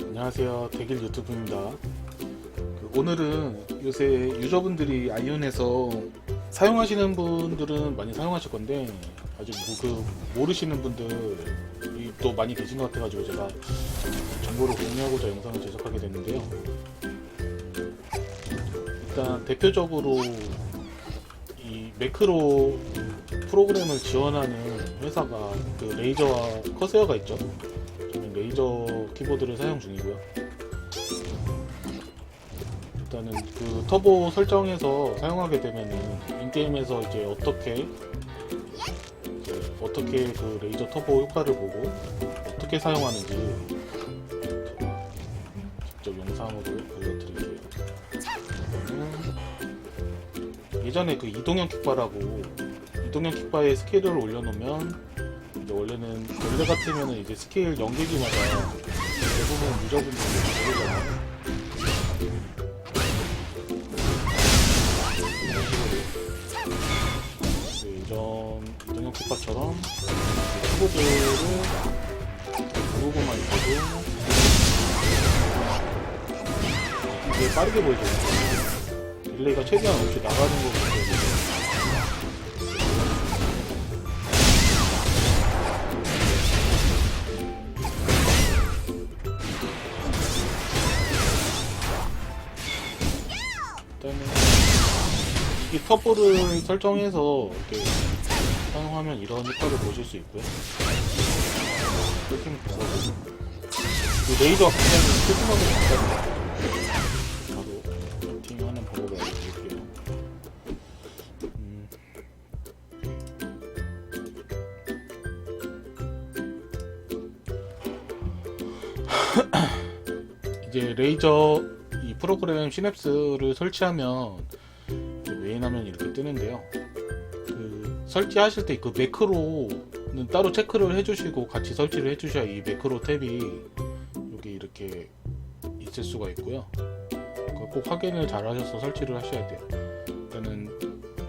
안녕하세요. 대길 유튜브입니다. 그 오늘은 요새 유저분들이 아이온에서 사용하시는 분들은 많이 사용하실 건데 아직 뭐그 모르시는 분들이 또 많이 계신 것 같아가지고 제가 정보를 공유하고자 영상을 제작하게 됐는데요. 일단 대표적으로 이 매크로 프로그램을 지원하는 회사가 그 레이저와 커세어가 있죠. 저는 레이저 키보드를 사용 중이고요. 일단은 그 터보 설정해서 사용하게 되면은 인게임에서 이제 어떻게 이제 어떻게 그 레이저 터보 효과를 보고 어떻게 사용하는지 직접 영상으로 보여드릴게요. 예전에 그 이동형 킥바라고 이동형 킥바에 스케일을 올려놓으면 이제 원래는 원래 같으면은 이제 스케일 연계기마다 대부분 유저분들이 모르잖아요. 예전 이동형 킥바처럼 키보드를 누르고만 있어도 이게 빠르게 보이죠. 릴레이가 최대한 없이 나가는 거 같아요. 이 터보를 설정해서 이렇게 사용하면 이런 효과를 보실 수 있고요. 세팅 방법은 이 레이저가 굉장히 간단해요. 바로 세팅하는 방법을 알려드릴게요. 음, 이제 레이저 이 프로그램 시냅스를 설치하면 뜨는데요. 그 설치하실 때 그 매크로는 따로 체크를 해주시고 같이 설치를 해주셔야 이 매크로 탭이 여기 이렇게 있을 수가 있고요. 꼭 확인을 잘 하셔서 설치를 하셔야 돼요. 일단은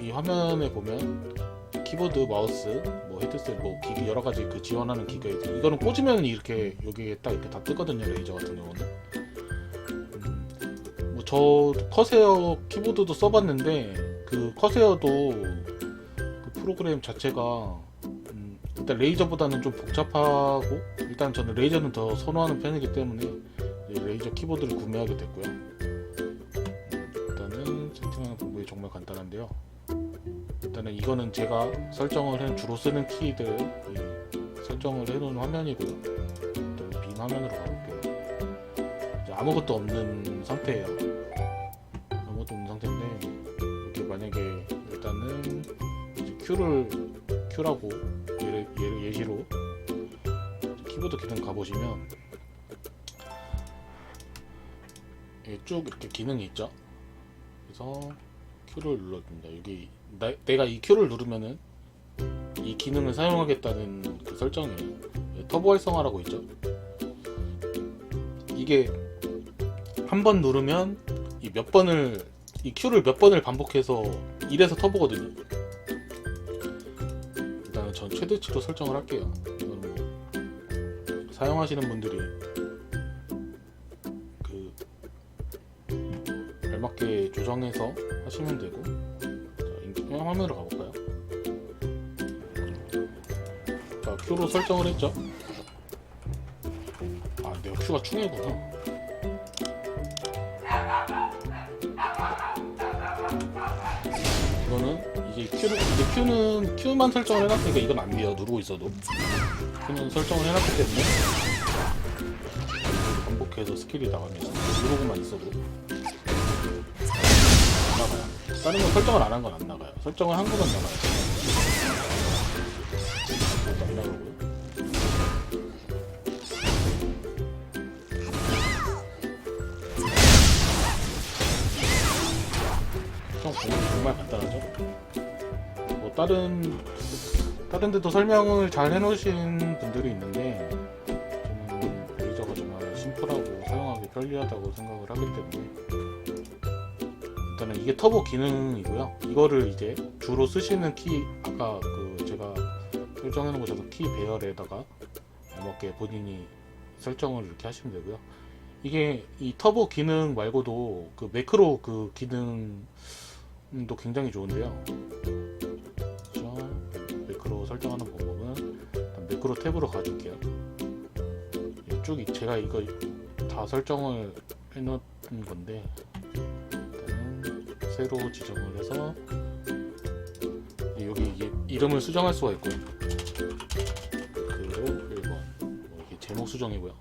이 화면에 보면 키보드, 마우스, 뭐 헤드셋, 뭐 기기 여러 가지 그 지원하는 기가 있죠. 이거는 꽂으면 이렇게 여기에 딱 이렇게 다 뜨거든요. 레이저 같은 경우는. 음, 뭐저 커세어 키보드도 써봤는데 그 커세어도 그 프로그램 자체가 음, 일단 레이저보다는 좀 복잡하고 일단 저는 레이저는 더 선호하는 편이기 때문에 레이저 키보드를 구매하게 됐고요. 음, 일단은 세팅하는 방법이 정말 간단한데요. 일단은 이거는 제가 설정을 해 주로 쓰는 키들 이 설정을 해놓은 화면이고요. 일단 빈 화면으로 가볼게요. 아무것도 없는 상태예요. 이렇게 만약에 일단은 Q를 Q라고 예를, 예를 예시로 키보드 기능 가보시면 이게 쭉 이렇게 기능이 있죠. 그래서 Q를 눌러줍니다. 여기 나- 내가 이 Q를 누르면은 이 기능을 사용하겠다는 그 설정이에요. 예, 터보 활성화라고 있죠. 이게 한 번 누르면 이 몇 번을 이 Q를 몇 번을 반복해서 이래서 터보거든요. 일단은 전 최대치로 설정을 할게요. 이거는 뭐 사용하시는 분들이 그 알맞게 조정해서 하시면 되고 자, 인- 화면으로 가볼까요? 자 Q로 설정을 했죠. 아 내가 Q가 충해구나. 이거는 이제 Q를 이제 Q는 Q만 설정을 해놨으니까 이건 안 돼요 누르고 있어도. Q는 설정을 해놨기 때문에. 반복해서 스킬이 나가면서 누르고만 있어도. 안 나가요. 다른 건 설정을 안 한 건 안 나가요. 설정을 한 거만 나가요 다른 다른 데도 설명을 잘 해놓으신 분들이 있는데 저는 레이저가 정말 심플하고 사용하기 편리하다고 생각을 하기 때문에 일단은 이게 터보 기능이고요. 이거를 이제 주로 쓰시는 키 아까 그 제가 설정해 놓은 것처럼 키 배열에다가 맞게 본인이 설정을 이렇게 하시면 되고요. 이게 이 터보 기능 말고도 그 매크로 그 기능도 굉장히 좋은데요. 설정하는 방법은 매크로 탭으로 가줄게요. 예, 쭉 이- 제가 이거 다 설정을 해놓은 건데 새로 지정을 해서 여기 이게 이름을 수정할 수가 있고요. 그리고 1번 뭐 이게 제목 수정이고요.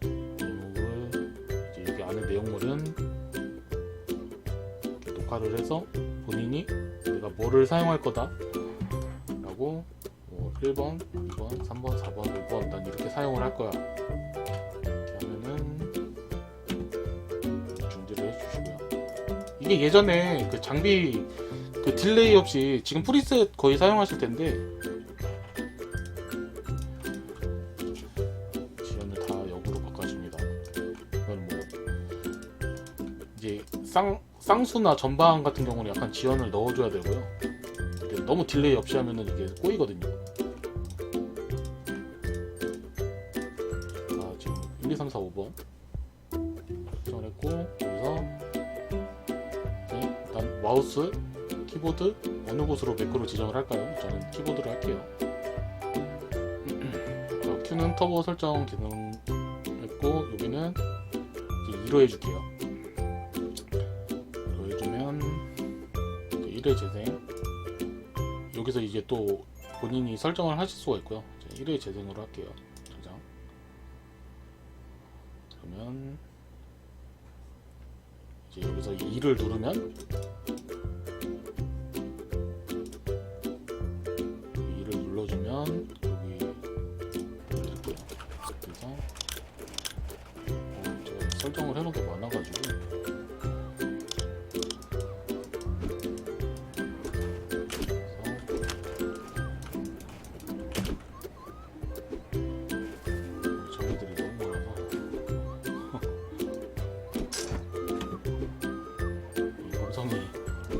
제목을 이제 여기 안에 내용물은 녹화를 해서 본인이 내가 뭐를 사용할 거다 1번, 2번, 3번, 4번, 5번 난 이렇게 사용을 할 거야 하면은 중지를 해주시고요 이게 예전에 그 장비 그 딜레이 없이 지금 프리셋 거의 사용하실 텐데 지연을 다 역으로 바꿔줍니다. 이건 뭐 이제 쌍 쌍수나 전방 같은 경우는 약간 지연을 넣어줘야 되고요. 너무 딜레이 없이 하면은 이게 꼬이거든요. 마우스 키보드 어느 곳으로 매크로 지정을 할까요? 저는 키보드로 할게요. 자, 큐는 터보 설정 기능 했고 여기는 이제 2로 해줄게요. 2로 해주면 1회 재생 여기서 이제 또 본인이 설정을 하실 수가 있고요. 1회 재생으로 할게요. 저장 그러면 이제 여기서 2를 누르면 설정을 해놓은 게 많아가지고.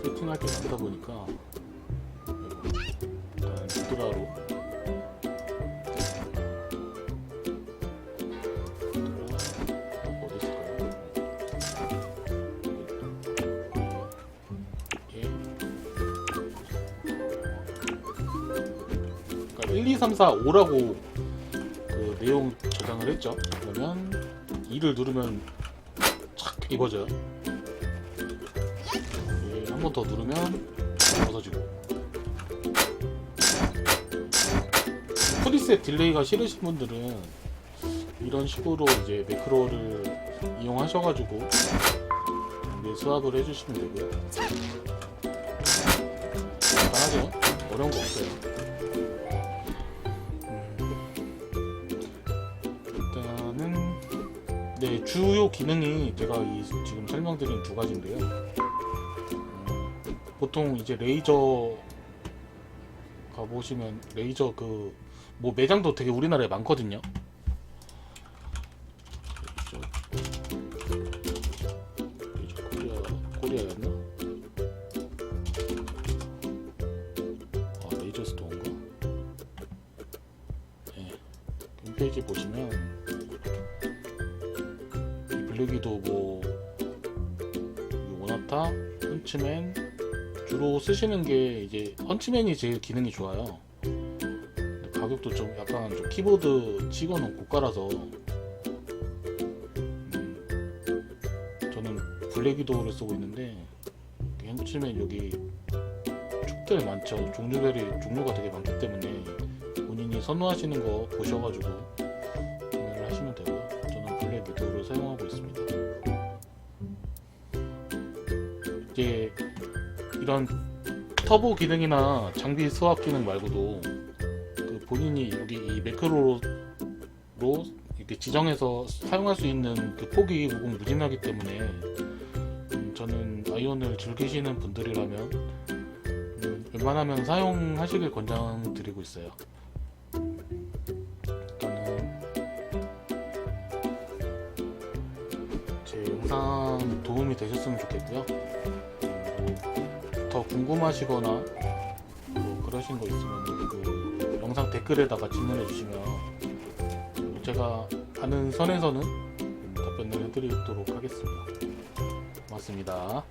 세팅할 게 많다 보니까 1, 2, 3, 4, 5라고 그 내용 저장을 했죠. 그러면 2를 누르면 착 입어져요. 예, 한번 더 누르면 벗어지고. 프리셋 딜레이가 싫으신 분들은 이런 식으로 이제 매크로를 이용하셔가지고 네, 수합을 해주시면 되고요. 간단하죠? 어려운 거 없어요. 네 주요 기능이 제가 이 지금 설명드린 두 가지인데요. 어, 보통 이제 레이저 가 보시면 레이저 그 뭐 매장도 되게 우리나라에 많거든요. 레이저, 레이저 코리아 코리아였나? 아 레이저 스토어인가? 네. 홈페이지 보시면 이 블랙위도 뭐이 오나타, 헌츠맨 주로 쓰시는 게 이제 헌츠맨이 제일 기능이 좋아요. 가격도 좀 약간 좀 키보드 치고는 고가라서 음, 저는 블랙위도우를 쓰고 있는데 그 헌츠맨 여기 축들 많죠. 종류별이 종류가 되게 많기 때문에 본인이 선호하시는 거 보셔가지고 이제 이런 터보 기능이나 장비 수압 기능 말고도 그 본인이 여기 이 매크로로 이렇게 지정해서 사용할 수 있는 그 폭이 무궁 무진하기 때문에 음, 저는 아이온을 즐기시는 분들이라면 음, 웬만하면 사용하시길 권장드리고 있어요. 제 영상 도움이 되셨으면 좋겠고요. 음, 더 궁금하시거나 뭐 그러신 거 있으면 그 영상 댓글에다가 질문해 주시면 제가 아는 선에서는 답변을 해드리도록 하겠습니다. 고맙습니다.